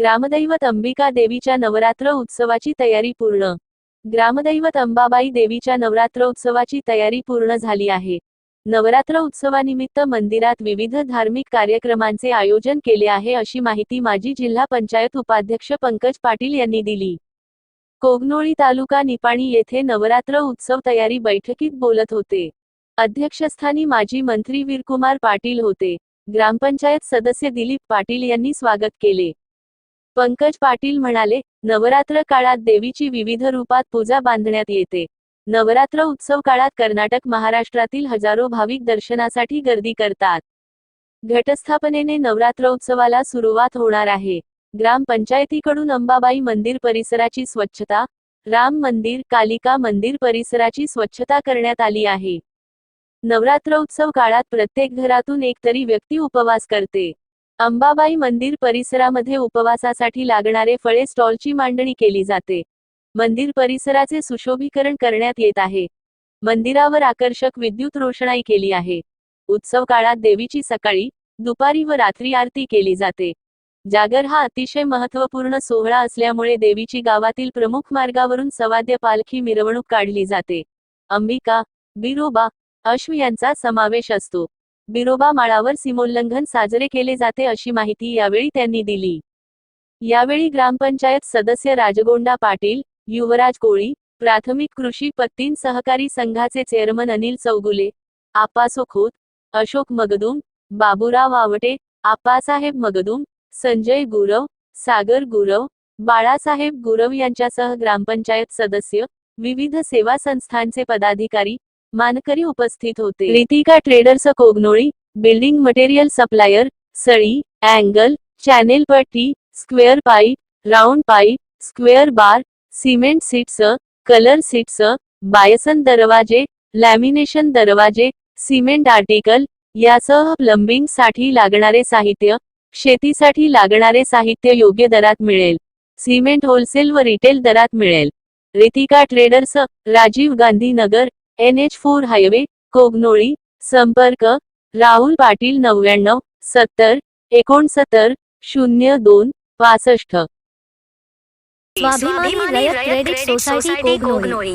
ग्रामदैवत अंबिका देवीच्या नवरात्र उत्सवाची तयारी पूर्ण. ग्रामदैवत अंबाबाई देवीच्या नवरात्र उत्सवाची तयारी पूर्ण झाली आहे. नवरात्र उत्सवानिमित्त मंदिरात विविध धार्मिक कार्यक्रमांचे आयोजन केले आहे अशी माहिती माजी जिल्हा पंचायत उपाध्यक्ष पंकज पाटील यांनी दिली. कोगनोळी तालुका निपाणी येथे नवरात्र उत्सव तयारी बैठकीत बोलत होते. अध्यक्षस्थानी माजी मंत्री वीरकुमार पाटील होते. ग्रामपंचायत सदस्य दिलीप पाटील यांनी स्वागत केले. पंकज पाटील म्हणाले नवरात्र काळात देवीची विविध रूपात पूजा बांधण्यात येते. नवरात्र उत्सव काळात कर्नाटक महाराष्ट्रातील हजारो भाविक दर्शनासाठी गर्दी करतात. घटस्थापनेने नवरात्र उत्सवाला सुरुवात होणार आहे. ग्रामपंचायतीकडून अंबाबाई मंदिर परिसराची स्वच्छता राम मंदिर कालिका मंदिर परिसराची स्वच्छता करण्यात आली आहे. नवरात्र उत्सव काळात प्रत्येक घरातून एक तरी व्यक्ती उपवास करते. अंबाबाई मंदिर परिसरामध्ये उपवासासाठी लागणारे फळे स्टॉलची मांडणी केली जाते. मंदिर परिसराचे सुशोभीकरण करण्यात येत आहे. मंदिरावर आकर्षक विद्युत रोषणाई केली आहे. उत्सव काळात देवीची सकाळी दुपारी व रात्री आरती केली जाते. जागर हा अतिशय महत्त्वपूर्ण सोहळा असल्यामुळे देवीची गावातील प्रमुख मार्गावरून सवाद्य पालखी मिरवणूक काढली जाते. अंबिका बिरोबा अश्व यांचा समावेश असतो. बिरोबा माळावर सीमोल्लंघन साजरे केले जाते अशी माहिती यावेळी त्यांनी दिली. यावेळी ग्रामपंचायत सदस्य राजगोंडा पाटील युवराज कोळी प्राथमिक कृषी पत्तीन सहकारी संघाचे चेअरमन अनिल चौगुले आप्पा खोत अशोक मगदुम बाबूराव आवटे आप्पासाहेब मगदुम संजय गुरव सागर गुरव बाळासाहेब गुरव यांच्यासह ग्रामपंचायत सदस्य विविध सेवा संस्थांचे पदाधिकारी मानकरी उपस्थित होते. Ritika traders Kognoli building material supplier सळी angle channel पट्टी square pipe round pipe square bar cement sheets colour sheets bison दरवाजे लॅमिनेशन दरवाजे सिमेंट आर्टिकल यासह प्लंबिंगसाठी लागणारे साहित्य शेतीसाठी लागणारे साहित्य योग्य दरात मिळेल. सिमेंट होलसेल व रिटेल दरात मिळेल. Ritika traders Rajiv Gandhi Nagar N H four highway Kognoli संपर्क राहुल पाटील नव्याण्णव सत्तर एकोणसत्तर शून्य दोन पासष्ट. स्वाभिमानी रयत क्रेडिट सोसायटी कोगनोळी.